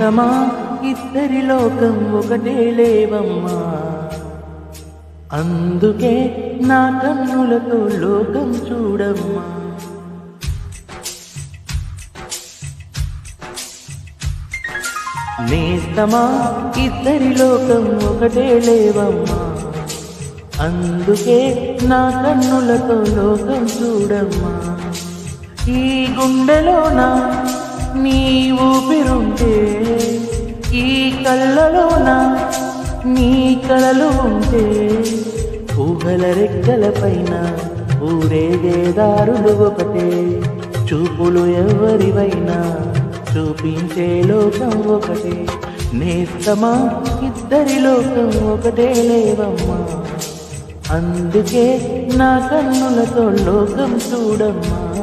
ఇష్టమా ఇద్దరి లోకం ఒకటే లేవమ్మా. అందుకే నా కన్నులతో లోకం చూడమ్మా. నేస్తమా ఇద్దరి లోకం ఒకటే లేవమ్మా. అందుకే నా కన్నులతో లోకం చూడమ్మా. ఈ గుండెలోన? నీ ఊపిరుంటే కళ్ళలోన? నీ కళలు ఉంటే ఊహల రెక్కలపైన ఊరేగే దారులు ఒకటే. చూపులు ఎవరివైనా చూపించే లోకం ఒకటే. నేస్తమా? ఇద్దరి లోకం ఒకటే లేవమ్మా. అందుకే నా కన్నులతో లోకం చూడమ్మా.